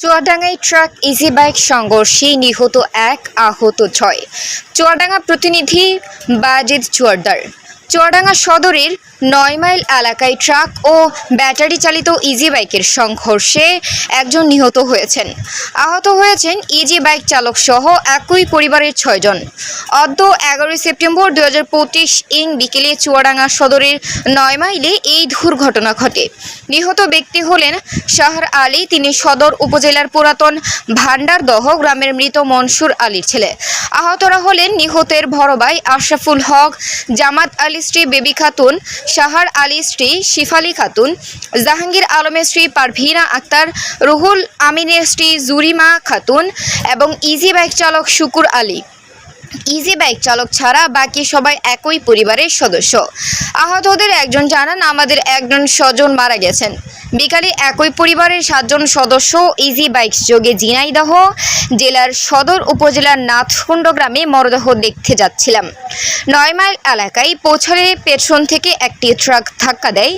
চুয়াডাঙ্গায় truck easy bike সংঘর্ষে নিহত এক, আহত ছয়। চুয়াডাঙ্গা প্রতিনিধি বাজিদ চুয়ারদার চুয়াডাঙ্গা সদরের নয় মাইল এলাকায় ট্রাক ও ব্যাটারি চালিত ইজি বাইকের সংঘর্ষে একজন নিহত হয়েছেন। আহত হয়েছেন ইজি বাইক চালক সহ একই পরিবারের ছয়জন অদ্য এগারোই সেপ্টেম্বর দু হাজার পঁচিশ ইং বিকেলে চুয়াডাঙ্গা সদরের নয় মাইলে এই দুর্ঘটনা ঘটে। নিহত ব্যক্তি হলেন শাহর আলী, তিনি সদর উপজেলার পুরাতন ভান্ডারদহ গ্রামের মৃত মনসুর আলীর ছেলে। আহতরা হলেন নিহতের ভাই আশরাফুল হক, জামাত আলী স্ত্রী বেবি খাতুন শাহার আলী স্ত্রী শিফালি খাতুন, জাহাঙ্গীর আলমের স্ত্রী পারভিনা আক্তার, রুহুল আমিনের স্ত্রী জুরিমা খাতুন এবং ইজি বাইক চালক শুকুর আলী। ইজি বাইক চালক ছাড়া বাকি সবাই একই পরিবারের সদস্য। আহতদের একজন জানান, আমাদের একজন স্বজন মারা গেছেন। বিকালে একই পরিবারের সাতজন সদস্য ইজি বাইক যোগে ঝিনাইদহ জেলার সদর উপজেলার নাথকুণ্ড গ্রামে মরদেহ দেখতে যাচ্ছিলাম। নয় মাইল এলাকায় পৌঁছালে পেছন থেকে একটি ট্রাক ধাক্কা দেয়।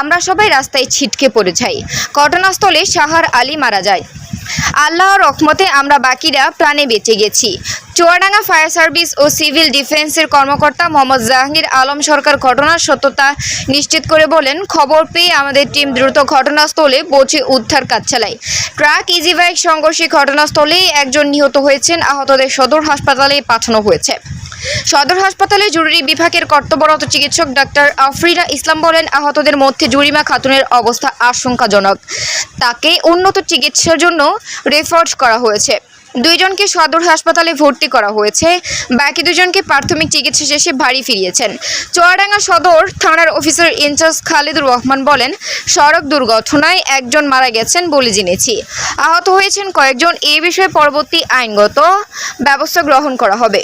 আমরা সবাই রাস্তায় ছিটকে পড়ে যাই। ঘটনাস্থলে সাহার আলী মারা যায়। আল্লাহর রহমতে আমরা বাকিরা প্রাণে বেঁচে গেছি। চুয়াডাঙ্গা ফায়ার সার্ভিস ও সিভিল ডিফেন্সের কর্মকর্তা মোহাম্মদ জাহাঙ্গীর আলম সরকার ঘটনার সত্যতা নিশ্চিত করে বলেন, খবর পেয়ে আমাদের টিম দ্রুত ঘটনাস্থলে পৌঁছে উদ্ধার কাজ চালায়। ট্রাক ইজিবাইক সংঘর্ষে ঘটনাস্থলে একজন নিহত হয়েছেন, আহতদের সদর হাসপাতালে পাঠানো হয়েছে। সদর হাসপাতালে জরুরি বিভাগের কর্তব্যরত চিকিৎসক ডাক্তার আফরিনা ইসলাম বলেন, আহতদের মধ্যে জুরিমা খাতুনের অবস্থা আশঙ্কাজনক। তাকে উন্নত চিকিৎসার জন্য রেফার করা হয়েছে। দুইজনকে সদর হাসপাতালে ভর্তি করা হয়েছে। বাকি দুজনকে প্রাথমিক চিকিৎসা শেষে বাড়ি ফিরিয়েছেন। চুয়াডাঙ্গা সদর থানার অফিসার ইনচার্জ খালিদুর রহমান বলেন, সড়ক দুর্ঘটনায় একজন মারা গেছেন বলে জেনেছি। আহত হয়েছেন কয়েকজন। এই বিষয়ে পরবর্তী আইনগত ব্যবস্থা গ্রহণ করা হবে।